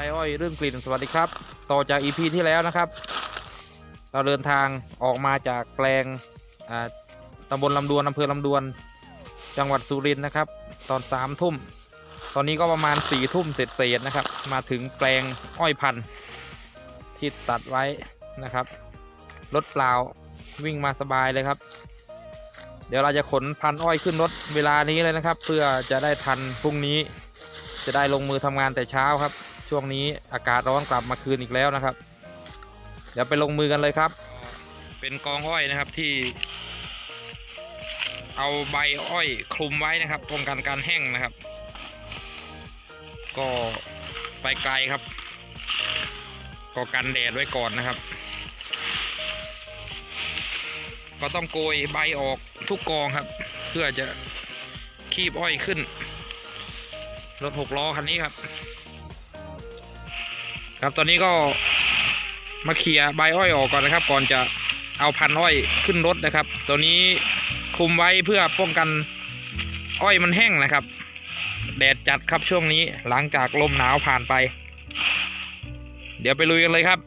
ไรอ้อยเรื่องกลิ่นสวัสดีครับ ต่อจากอีพีที่แล้วนะครับ เราเดินทางออกมาจากแปลงตำบลลำดวนอำเภอลำดวน จังหวัดสุรินทร์นะครับ ตอนสามทุ่ม ตอนนี้ก็ประมาณสี่ทุ่มเสร็จเศษนะครับ มาถึงแปลงอ้อยพันธุ์ที่ตัดไว้นะครับ รถเปล่าวิ่งมาสบายเลยครับ เดี๋ยวเราจะขนพันอ้อยขึ้นรถเวลานี้เลยนะครับ เพื่อจะได้ทันพรุ่งนี้จะได้ลงมือทำงานแต่เช้าครับ ช่วงนี้อากาศร้อนกลับมาคืนอีกแล้วนะครับ เดี๋ยวไปลงมือกันเลยครับ เป็นกองอ้อยนะครับที่ เอาใบอ้อยคลุมไว้นะครับป้องกันการแห้งนะครับ ก็ไปไกลครับ ก็กันแดดไว้ก่อนนะครับ ก็ต้องโกยใบออกทุกกองครับ เพื่อจะคีบอ้อยขึ้นรถหกล้อคันนี้ครับ ครับตอนนี้ก็มาเคลียร์ใบอ้อยออกก่อนนะครับ ก่อนจะเอาพันอ้อยขึ้นรถนะครับ ตัวนี้คุมไว้เพื่อป้องกันอ้อยมันแห้งนะครับ แดดจัดครับช่วงนี้หลังจากลมหนาวผ่านไป เดี๋ยวไปลุยกันเลยครับ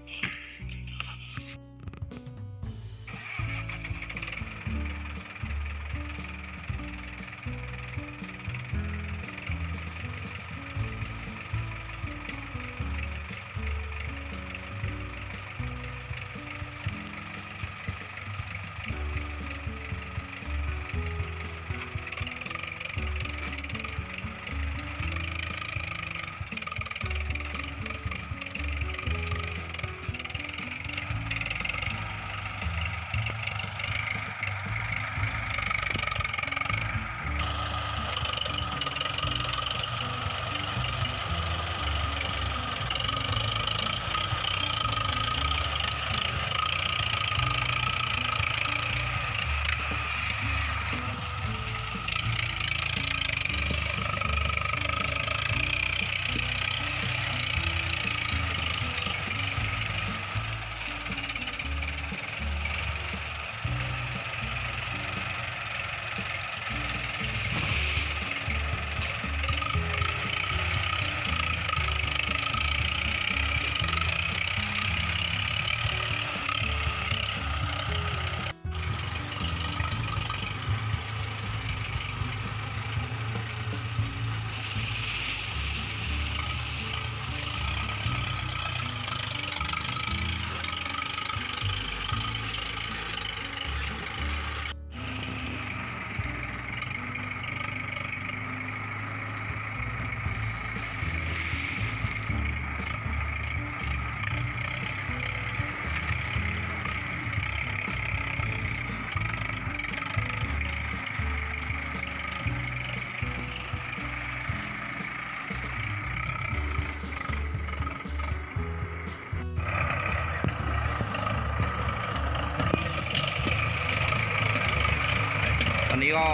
อนนี้ก็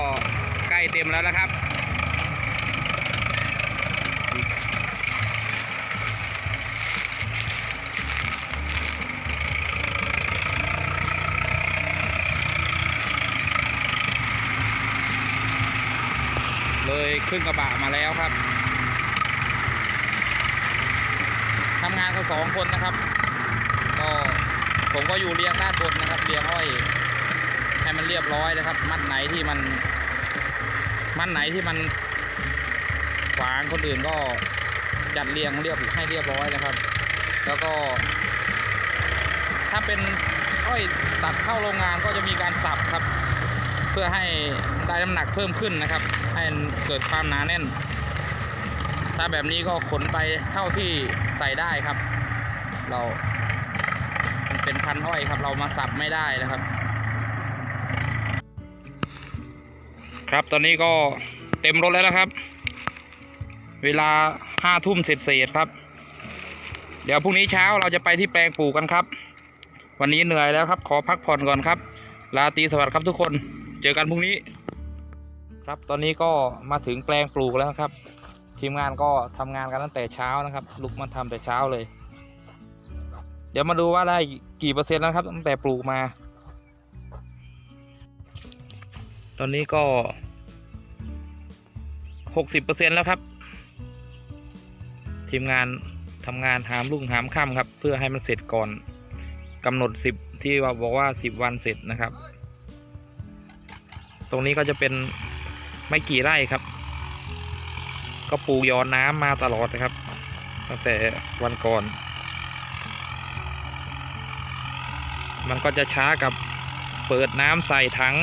ใกล้เต็มแล้วนะครับ เลยขึ้นกระบะมาแล้วครับทำงานกันสองคนนะครับ ก็ผมก็อยู่เรียงด้านบนนะครับเรียงอ้อย ให้มันเรียบร้อยนะครับ มัดไหนที่มัน มัดไหนที่มันขวางคนอื่นก็จัดเรียงเรียบให้เรียบร้อยนะครับ แล้วก็ ถ้าเป็นอ้อยตัดเข้าโรงงานก็จะมีการสับครับ เพื่อให้ได้น้ำหนักเพิ่มขึ้นนะครับ ให้เกิดความหนาแน่น ถ้าแบบนี้ก็ขนไปเท่าที่ใส่ได้ครับ เราเป็นพันอ้อยครับ เรามาสับไม่ได้นะครับ ครับตอนนี้ก็เต็มรถแล้วนะครับ เวลาห้าทุ่มเสร็จเศษครับ เดี๋ยวพรุ่งนี้เช้าเราจะไปที่แปลงปลูกกันครับ วันนี้เหนื่อยแล้วครับ ขอพักผ่อนก่อนครับ ลาตีสวัสดิ์ครับทุกคนเจอกันพรุ่งนี้ ครับตอนนี้ก็มาถึงแปลงปลูกแล้วครับ ทีมงานก็ทำงานกันตั้งแต่เช้านะครับ ลุกมาทำแต่เช้าเลย เดี๋ยวมาดูว่าได้กี่เปอร์เซ็นต์แล้วครับ ตั้งแต่ปลูกมา ตอนนี้ก็หกสิบเปอร์เซ็นแล้วครับ ทีมงานทำงานหามรุ่งหามค่ำครับ เพื่อให้มันเสร็จก่อนกำหนด10ที่ว่าบอกว่า10วันเสร็จนะครับ ตรงนี้ก็จะเป็นไม่กี่ไร่ครับ ก็ปลูกยอนน้ำมาตลอดนะครับ ตั้งแต่วันก่อน มันก็จะช้ากับเปิดน้ำใส่ถัง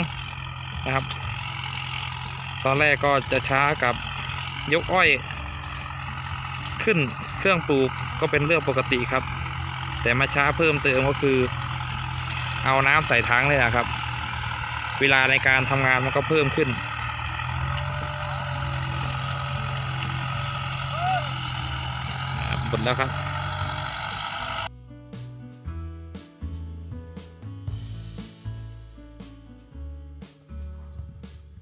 นะครับ ตอนแรกก็จะช้ากับยกอ้อย ขึ้นเครื่องปลูกก็เป็นเรื่องปกติครับ แต่มาช้าเพิ่มเติมก็คือ เอาน้ำใส่ถังเลยนะครับ เวลาในการทำงานมันก็เพิ่มขึ้นหมดแล้วครับ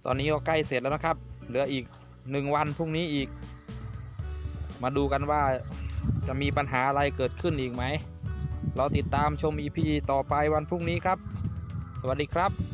ตอนนี้ก็ใกล้เสร็จแล้วนะครับ เหลืออีกหนึ่งวันพรุ่งนี้อีก มาดูกันว่าจะมีปัญหาอะไรเกิดขึ้นอีกไหม เราติดตามชมอีพีต่อไปวันพรุ่งนี้ครับ สวัสดีครับ